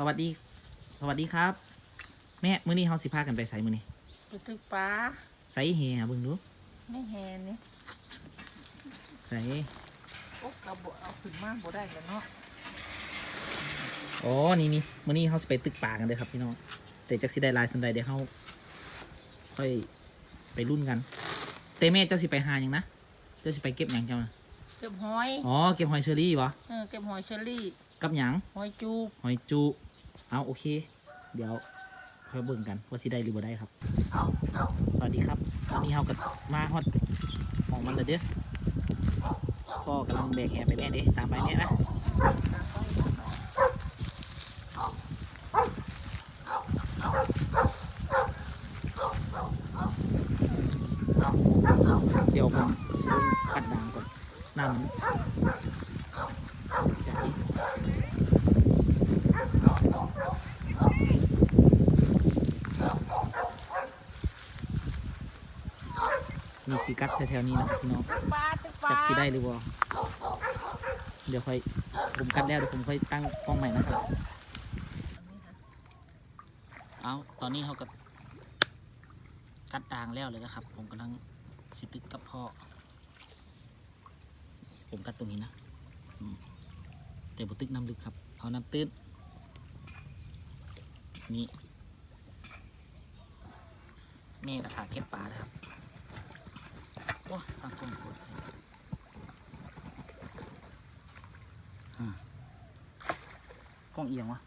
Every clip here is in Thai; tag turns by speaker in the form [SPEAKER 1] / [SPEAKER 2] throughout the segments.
[SPEAKER 1] สวัสดี สวัสดีครับ แม่มื้อนี้เฮาสิพากันไปไสมื้อนี้
[SPEAKER 2] ไปตึกปลา
[SPEAKER 1] ไสเฮหาเบิ่งดู
[SPEAKER 2] ในแฮนี่
[SPEAKER 1] ไส
[SPEAKER 2] โอ้กระบอกเอาขึ้นมาบ่ได้แล้วเนาะ
[SPEAKER 1] อ๋อนี่นี่มื้อนี้เฮาสิไปตึกป่ากันเด้อครับพี่น้องแต่จักสิได้หลายสันใดเดี๋ยวเฮาค่อยไปรุ่นกัน แต่แม่เจ้าสิไปหาหยังนะเจ้าสิไปเก็บหยังเจ้านะ
[SPEAKER 2] เก็บหอย
[SPEAKER 1] อ๋อเก็บหอยเชอรี่บ่
[SPEAKER 2] เออเก็บหอยเชอรี่
[SPEAKER 1] กับหยัง
[SPEAKER 2] หอยจูบ
[SPEAKER 1] หอยจุ เอาโอเค เดี๋ยวค่อยเบิ่งกันว่าสิได้หรือบ่ได้ครับ สวัสดีครับวันนี้เฮาก็มาฮอดหมองมันเลยเด้อพ่อกำลังแบกแหไปแม่เด้ตามไปแม่นะเดี๋ยวผมจะลงกัดด่างก่อนน้ำมันจะอีก มีสีกัดแถวๆนี้นะพี่น้องจักสิได้หรือบ่เดี๋ยวค่อยผมกัดแล้วเดี๋ยวผมค่อยตั้งกล้องใหม่นะครับเอาตอนนี้เขาก็กัดด่างแล้วเลยนะครับ ผมกำลังสิตึกกับพ่อผมกัดตรงนี้นะแต่บตึกน้ำลึกครับเอาน้ำตื้นนี่แม่กระถาเก็บปลานะครับ โอ้ตั้งกล้องกดอ่ากล้องเอียงวะ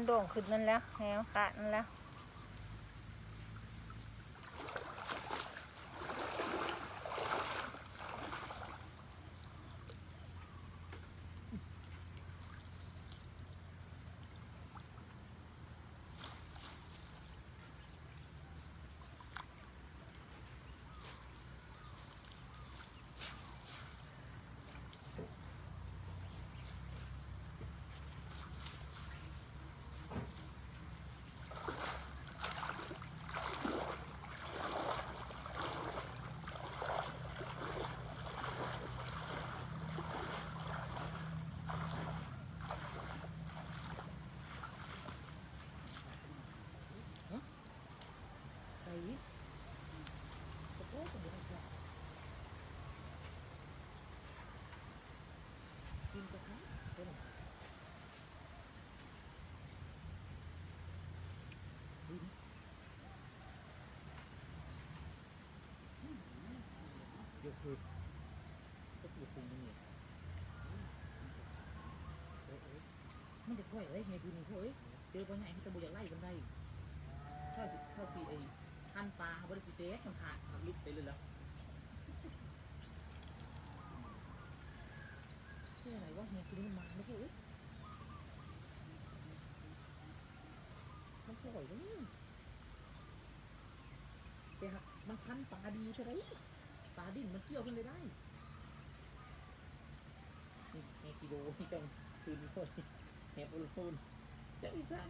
[SPEAKER 2] มันโด่งขึ้นนั่นแล้วแล้วกะนั่นแล้ว
[SPEAKER 1] ใส่กินกระซัย กคือก็คือปรุงนี่มันจะค่อยเลยไงคือนี่เฮ้ยเจอปัญหาที่ตะบุอยากไล่กันได้ถ้าสิถ้าสิไอ้หั่นปลาบริสิเตะมันขาดมันลุกไปเลยแล้วเฮ้ยอะไรวะเนี่ยคือมันมาไม่ใช่เอ้ยมันปล่อยเลยแต่หากมันพันปลาดีเท่าไหรปลาดิ้นมันเกี่ยวกันเลยได้นี่แม่กิโลนี่จังคืนนี้คนแหบอุลโซนจังอีสาน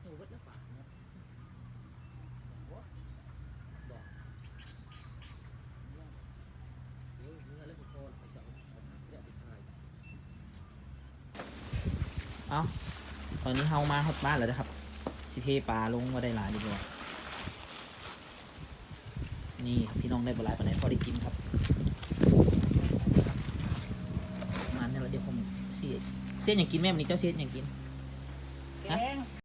[SPEAKER 1] หนูวัดแล้วป่าเนาะบอกบอกเดี๋ยวเนื้อแล้วก็คอไปเสาเอามาเดี๋ยวไปทาย เอาตอนนี้เฮามาฮอดบ้านแล้วนะครับ สิเทปลาลงมาได้หลายดีกว่านี่พี่น้องได้บลายปานไหนพอได้กินครับมันนี่เราเดี๋ยวผมเสียเสียอย่างกินแม่มันนี้เจ้าเสียอย่างกิน
[SPEAKER 2] แกง